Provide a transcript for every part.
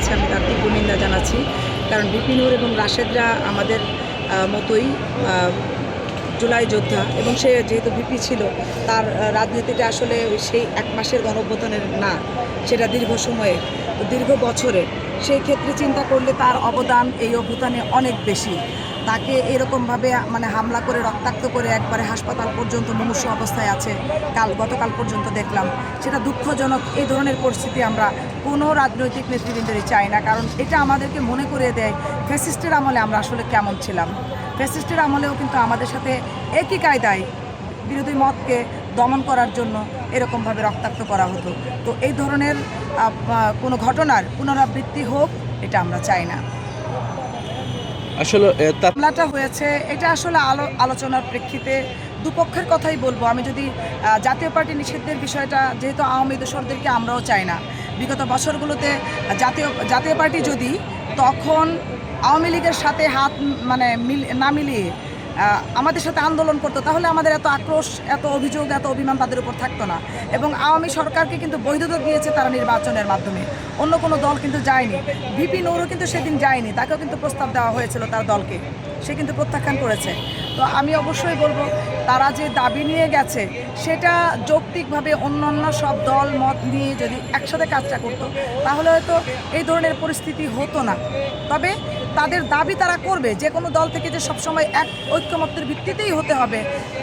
হয়েছে আমি তার তীব্র নিন্দা জানাচ্ছি। কারণ বিপিনুর এবং রাশেদরা আমাদের মতোই জুলাই যোদ্ধা এবং সে যেহেতু বিপি ছিল, তার রাজনীতিটা আসলে সেই এক মাসের গণভ্যতনের না, সেটা দীর্ঘ সময়ে, দীর্ঘ বছরে সেই ক্ষেত্রে চিন্তা করলে তার অবদান এই অভ্যুত্থানে অনেক বেশি। তাকে এরকমভাবে মানে হামলা করে, রক্তাক্ত করে একবারে হাসপাতাল পর্যন্ত মুমূর্ষ অবস্থায় আছে। কাল, গতকাল পর্যন্ত দেখলাম। সেটা দুঃখজনক। এই ধরনের পরিস্থিতি আমরা কোনো রাজনৈতিক নেতৃবৃন্দেরই চাই না। কারণ এটা আমাদেরকে মনে করিয়ে দেয়, ফ্যাসিস্টের আমলে আমরা আসলে কেমন ছিলাম। ফ্যাসিস্টের আমলেও কিন্তু আমাদের সাথে একই কায়দায় বিরোধী মতকে দমন করার জন্য এরকমভাবে রক্তাক্ত করা হতো। তো এই ধরনের কোনো ঘটনার পুনরাবৃত্তি হোক, এটা আমরা চাই না। আসলে মামলাটা হয়েছে, এটা আসলে আলো, আলোচনার প্রেক্ষিতে দুপক্ষের কথাই বলব। আমি যদি জাতীয় পার্টি নিষিদ্ধের বিষয়টা, যেহেতু আওয়ামী দোষরদেরকে আমরাও চাই না, বিগত বছরগুলোতে জাতীয় জাতীয় পার্টি যদি তখন আওয়ামী লীগের সাথে হাত মানে মিল, না মিলিয়ে আমাদের সাথে আন্দোলন করতো, তাহলে আমাদের এত আক্রোশ, এত অভিযোগ, এত অভিমান তাদের উপর থাকতো না। এবং আওয়ামী সরকারকে কিন্তু বৈধতা দিয়েছে তারা নির্বাচনের মাধ্যমে। অন্য কোনো দল কিন্তু যায়নি। ভিপি নৌরও কিন্তু সেদিন যায়নি, তাকেও কিন্তু প্রস্তাব দেওয়া হয়েছিল তার দলকে। সে কিন্তু প্রত্যাখ্যান করেছে। তো আমি অবশ্যই বলব, তারা যে দাবি নিয়ে গেছে, সেটা যৌক্তিকভাবে অন্য অন্য সব দল, মত নিয়ে যদি একসাথে কাজটা করতো, তাহলে হয়তো এই ধরনের পরিস্থিতি হতো না। তবে তাদের দাবি তারা করবে, যে কোনো দল থেকে যে সবসময় এক ঐক্যমত্যের ভিত্তিতেই হতে হবে,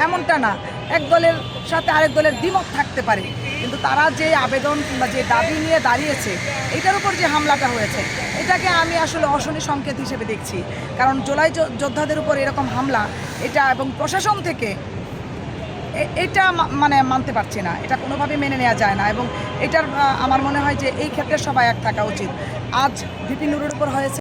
এমনটা না। এক দলের সাথে আরেক দলের দ্বিমত থাকতে পারে। কিন্তু তারা যে আবেদন কিংবা যে দাবি নিয়ে দাঁড়িয়েছে, এটার উপর যে হামলাটা হয়েছে, এটাকে আমি আসলে অশনি সংকেত হিসেবে দেখছি। কারণ জোলাই যোদ্ধাদের উপর এরকম হামলা এটা এবং প্রশাসন থেকে এটা মানে মানতে পারছি না। এটা কোনোভাবে মেনে নেওয়া যায় না এবং এটার আমার মনে হয় যে এই ক্ষেত্রে সবাই এক থাকা উচিত। আজ ভিপি নুরের উপর হয়েছে